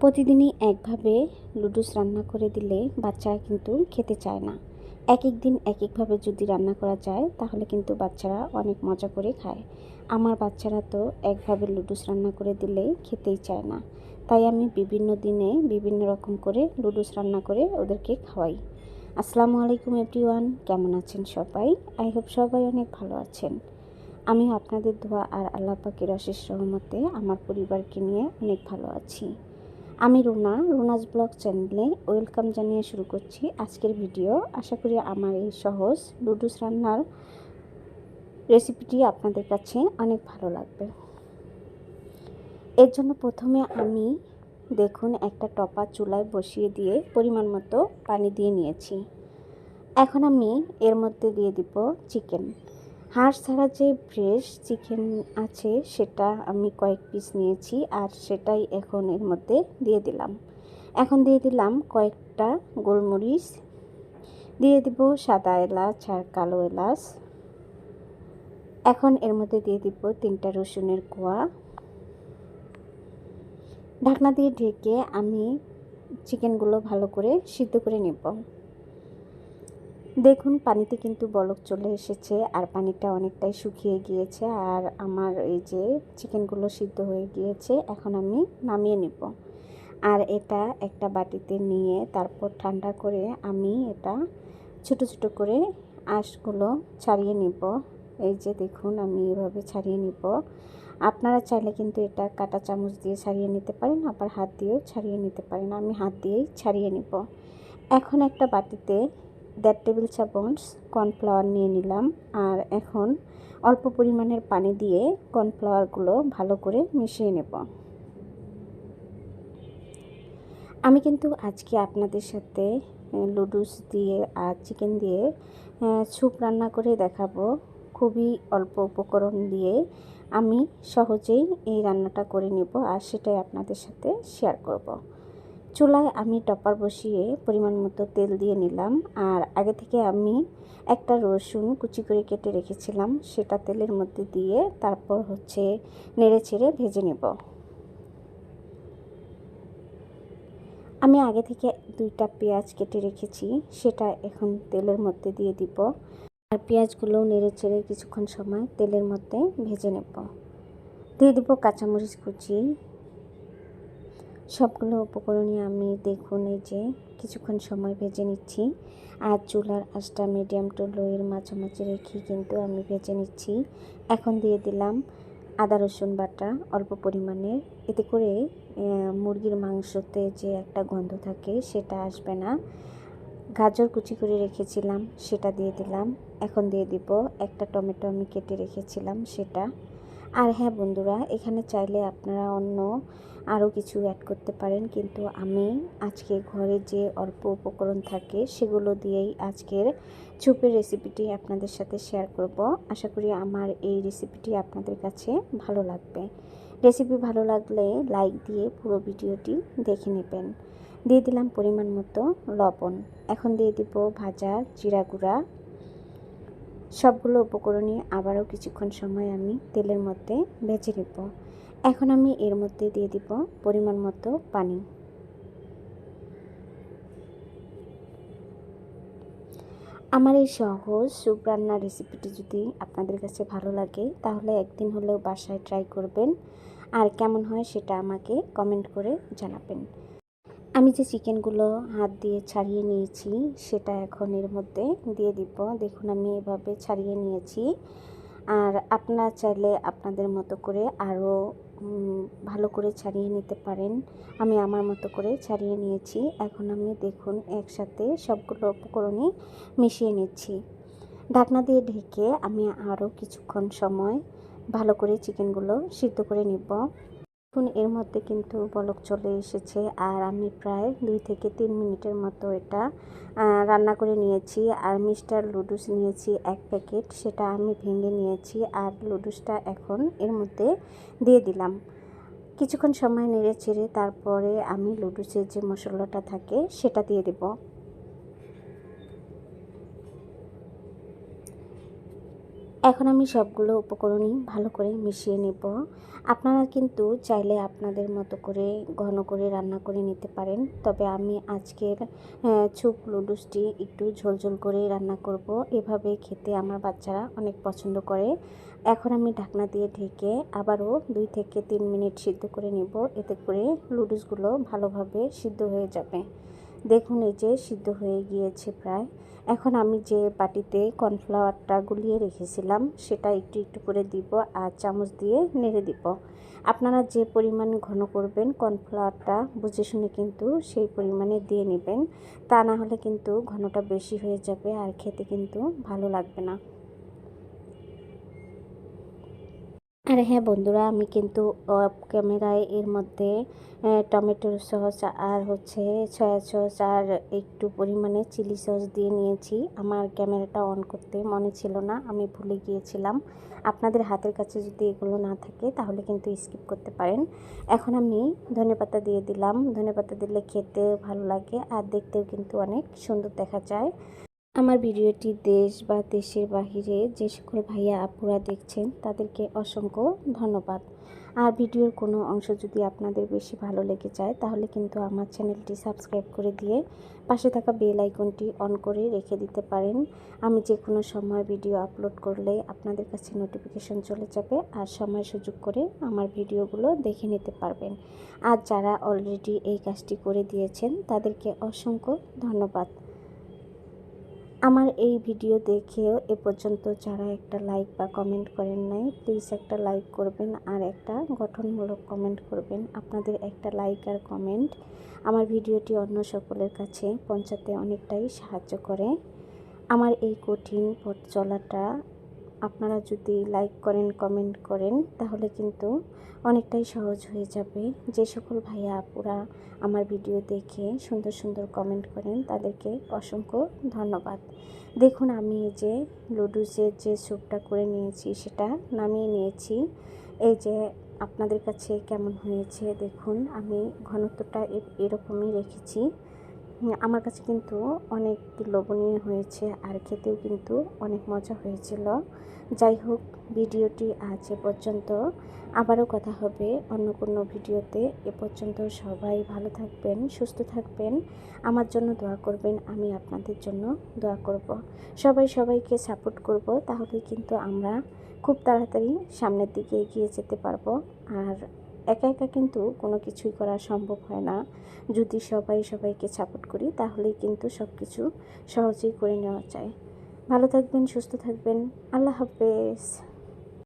প্রতিদিনই একভাবে লুডুস রান্না করে দিলে বাচ্চারা কিন্তু খেতে চায় না। এক এক দিন এক একভাবে যদি রান্না করা যায়, তাহলে কিন্তু বাচ্চারা অনেক মজা করে খায়। আমার বাচ্চারা তো একভাবে লুডুস রান্না করে দিলে খেতেই চায় না। তাই আমি বিভিন্ন দিনে বিভিন্ন রকম করে লুডুস রান্না করে ওদেরকে খাওয়াই। আসসালামু আলাইকুম এভরিওয়ান, কেমন আছেন সবাই? আই হোপ সবাই অনেক ভালো আছেন। আমি আপনাদের ধোয়া আর আল্লাহ পাকের অশেষ রহমতে আমার পরিবারকে নিয়ে অনেক ভালো আছি। আমি রুনা, রুনাস ব্লগ চ্যানেলে ওয়েলকাম জানিয়ে শুরু করছি আজকের ভিডিও। আশা করি আমার এই সহজ লুডুস রান্নার রেসিপিটি আপনাদের কাছে অনেক ভালো লাগবে। এর জন্য প্রথমে আমি দেখুন একটা টপা চুলায় বসিয়ে দিয়ে পরিমাণ মতো পানি দিয়ে নিয়েছি। এখন আমি এর মধ্যে দিয়ে দিব চিকেন। হাঁস ছাড়া যে ফ্রেশ চিকেন আছে, সেটা আমি কয়েক পিস নিয়েছি আর সেটাই এখন এর মধ্যে দিয়ে দিলাম। এখন দিয়ে দিলাম কয়েকটা গোলমরিচ, দিয়ে দিব সাদা এলাচ আর কালো এলাচ। এখন এর মধ্যে দিয়ে দিব তিনটা রসুনের কোয়া। ঢাকনা দিয়ে ঢেকে আমি চিকেনগুলো ভালো করে সিদ্ধ করে নেব। দেখুন, পানিতে কিন্তু বলক চলে এসেছে আর পানিটা অনেকটাই শুকিয়ে গিয়েছে আর আমার এই যে চিকেনগুলো সিদ্ধ হয়ে গিয়েছে, এখন আমি নামিয়ে নিব। আর এটা একটা বাটিতে নিয়ে তারপর ঠান্ডা করে আমি এটা ছোট ছোট করে আঁশগুলো ছাড়িয়ে নিব। এই যে দেখুন, আমি এভাবে ছাড়িয়ে নিব। আপনারা চাইলে কিন্তু এটা কাটা চামচ দিয়ে ছাড়িয়ে নিতে পারেন, আবার হাত দিয়েও ছাড়িয়ে নিতে পারেন। আমি হাত দিয়েই ছাড়িয়ে নিব। এখন একটা বাটিতে দেড় টেবিল চামচ কর্নফ্লাওয়ার নিয়ে নিলাম। আর এখন অল্প পরিমাণের পানি দিয়ে কর্নফ্লাওয়ারগুলো ভালো করে মিশিয়ে নেব। আমি কিন্তু আজকে আপনাদের সাথে লুডুস দিয়ে আর চিকেন দিয়ে স্যুপ রান্না করে দেখাবো। খুবই অল্প উপকরণ দিয়ে আমি সহজেই এই রান্নাটা করে নেব আর সেটাই আপনাদের সাথে শেয়ার করব। চুলায় আমি টপার বসিয়ে পরিমাণ মতো তেল দিয়ে নিলাম। আর আগে থেকে আমি একটা রসুন কুচি করে কেটে রেখেছিলাম, সেটা তেলের মধ্যে দিয়ে তারপর হচ্ছে নেড়ে ছেড়ে ভেজে নেব। আমি আগে থেকে দুইটা পেঁয়াজ কেটে রেখেছি, সেটা এখন তেলের মধ্যে দিয়ে দিব। আর পেঁয়াজগুলো নেড়ে চেড়ে কিছুক্ষণ সময় তেলের মধ্যে ভেজে নেব। দিয়ে দেবো কাঁচামরিচ কুচি সবগুলো উপকরণই আমি দেখুন এই যে কিছুক্ষণ সময় ভেজে নিচ্ছি। আর চুলার আঁচটা মিডিয়াম টু লোয়ের মাঝামাঝি রেখে কিন্তু আমি ভেজে নিচ্ছি। এখন দিয়ে দিলাম আদা, রসুন বাটা অল্প পরিমাণে এতে করে মুরগির মাংসতে যে একটা গন্ধ থাকে সেটা আসবে না। গাজর কুচি করে রেখেছিলাম, সেটা দিয়ে দিলাম। এখন দিয়ে দিব একটা টমেটো আমি কেটে রেখেছিলাম, সেটা। আর হ্যাঁ বন্ধুরা, এখানে চাইলে আপনারা অন্য আরও কিছু অ্যাড করতে পারেন, কিন্তু আমি আজকে ঘরে যে অল্প উপকরণ থাকে সেগুলো দিয়েই আজকের চুপের রেসিপিটি আপনাদের সাথে শেয়ার করব। আশা করি আমার এই রেসিপিটি আপনাদের কাছে ভালো লাগবে। রেসিপি ভালো লাগলে লাইক দিয়ে পুরো ভিডিওটি দেখে নেবেন। দিয়ে দিলাম পরিমাণ মতো লবণ। এখন দিয়ে দিব ভাজা জিরা গুঁড়া। সবগুলো উপকরণই আবারও কিছুক্ষণ সময় আমি তেলের মধ্যে ভেজে নেব। এখন আমি এর মধ্যে দিয়ে দিব পরিমাণ মতো পানি। আমার এই সহজ স্যুপ রান্নার রেসিপিটি যদি আপনাদের কাছে ভালো লাগে, তাহলে একদিন হলেও বাসায় ট্রাই করবেন। আর কেমন হয় সেটা আমাকে কমেন্ট করে জানাবেন। আমি যে চিকেনগুলো হাত দিয়ে ছাড়িয়ে নিয়েছি, সেটা এখন এর মধ্যে দিয়ে দিব। দেখুন, আমি এভাবে ছাড়িয়ে নিয়েছি। আর আপনারা চাইলে আপনাদের মতো করে আরও ভালো করে ছাড়িয়ে নিতে পারেন। আমি আমার মতো করে ছাড়িয়ে নিয়েছি। এখন আমি দেখুন, একসাথে সবগুলো উপকরণই মিশিয়ে নিচ্ছি। ঢাকনা দিয়ে ঢেকে আমি আরও কিছুক্ষণ সময় ভালো করে চিকেনগুলো সিদ্ধ করে নিব। এখন এর মধ্যে কিন্তু বলক চলে এসেছে। আর আমি প্রায় দুই থেকে তিন মিনিটের মতো এটা রান্না করে নিয়েছি। আর মিস্টার লুডুস নিয়েছি এক প্যাকেট, সেটা আমি ভেঙে নিয়েছি। আর লুডুসটা এখন এর মধ্যে দিয়ে দিলাম। কিছুক্ষণ সময় নেড়ে চেড়ে তারপরে আমি লুডুসের যে মশলাটা থাকে, সেটা দিয়ে দেবো। এখন আমি সবগুলো উপকরণই ভালো করে মিশিয়ে নেব। আপনারা কিন্তু চাইলে আপনাদের মতো করে ঘন করে রান্না করে নিতে পারেন। তবে আমি আজকের চুপ লুডুসটি একটু ঝোলঝোল করে রান্না করব। এভাবে খেতে আমার বাচ্চারা অনেক পছন্দ করে। এখন আমি ঢাকনা দিয়ে ঢেকে আবারও দুই থেকে তিন মিনিট সিদ্ধ করে নেব। এতে করে লুডুসগুলো ভালোভাবে সিদ্ধ হয়ে যাবে। দেখুন, এই যে সিদ্ধ হয়ে গিয়েছে প্রায়। এখন আমি যে বাটিতে কর্নফ্লাওয়ারটা গুলিয়ে রেখেছিলাম, সেটা একটু একটু করে দিব আর চামচ দিয়ে নেড়ে দিব। আপনারা যে পরিমাণ ঘন করবেন কর্নফ্লাওয়ারটা, বুঝে শুনে কিন্তু সেই পরিমাণে দিয়ে নেবেন। তা না হলে কিন্তু ঘনটা বেশি হয়ে যাবে আর খেতে কিন্তু ভালো লাগবে না। আর হ্যাঁ বন্ধুরা, আমি কিন্তু অফ ক্যামেরায় এর মধ্যে টমেটোর সস আর হচ্ছে সয়া সস আর একটু পরিমাণে চিলি সস দিয়ে নিয়েছি। আমার ক্যামেরাটা অন করতে মনে ছিল না, আমি ভুলে গিয়েছিলাম। আপনাদের হাতের কাছে যদি এগুলো না থাকে, তাহলে কিন্তু স্কিপ করতে পারেন। এখন আমি ধনেপাতা দিয়ে দিলাম। ধনেপাতা দিলে খেতে ভালো লাগে, আর দেখতেও কিন্তু অনেক সুন্দর দেখা যায়। আমার ভিডিওটি দেশ বা দেশের বাহিরে যে সকল ভাইয়া, আপুরা দেখছেন, তাদেরকে অসংখ্য ধন্যবাদ। আর ভিডিওর কোনো অংশ যদি আপনাদের বেশি ভালো লেগে যায়, তাহলে কিন্তু আমার চ্যানেলটি সাবস্ক্রাইব করে দিয়ে পাশে থাকা বেল আইকনটি অন করে রেখে দিতে পারেন। আমি যে কোনো সময় ভিডিও আপলোড করলে আপনাদের কাছে নোটিফিকেশন চলে যাবে আর সময় সুযোগ করে আমার ভিডিওগুলো দেখে নিতে পারবেন। আর যারা অলরেডি এই কাজটি করে দিয়েছেন, তাদেরকে অসংখ্য ধন্যবাদ। আমার এই ভিডিও দেখেও এ পর্যন্ত যারা একটা লাইক বা কমেন্ট করেন নাই প্লিজ একটা লাইক করবেন আর একটা গঠনমূলক কমেন্ট করবেন। আপনাদের একটা লাইক আর কমেন্ট আমার ভিডিওটি অন্য সকলের কাছে পৌঁছাতে অনেকটাই সাহায্য করে। আমার এই কঠিন পথ চলাটা আপনারা যদি লাইক করেন কমেন্ট করেন, তাহলে কিন্তু অনেকটাই সহজ হয়ে যাবে। যে সকল ভাইয়া আপুরা আমার ভিডিও দেখে সুন্দর সুন্দর কমেন্ট করেন, তাদেরকে অসংখ্য ধন্যবাদ। দেখুন, আমি যে লুডুসের যে স্যুপটা করে নিয়েছি, সেটা নামিয়ে নিয়েছি। এই যে আপনাদের কাছে কেমন হয়েছে, দেখুন, আমি ঘনত্বটা এরকমই রেখেছি। আমার কাছে কিন্তু অনেক লোভনীয় হয়েছে আর খেতেও কিন্তু অনেক মজা হয়েছিল। যাই হোক, ভিডিওটি আজ এ পর্যন্ত। আবারও কথা হবে অন্য কোনো ভিডিওতে। এ পর্যন্ত সবাই ভালো থাকবেন, সুস্থ থাকবেন। আমার জন্য দোয়া করবেন, আমি আপনাদের জন্য দোয়া করব। সবাই সবাইকে সাপোর্ট করব তাহলে কিন্তু আমরা খুব তাড়াতাড়ি সামনের দিকে এগিয়ে যেতে পারব। আর একা একা কিন্তু কোনো কিছুই করা সম্ভব হয় না। যদি সবাই সবাইকে সাপোর্ট করি, তাহলেই কিন্তু সব কিছু সহজেই করে নেওয়া যায়। ভালো থাকবেন, সুস্থ থাকবেন। আল্লাহ হাফেজ।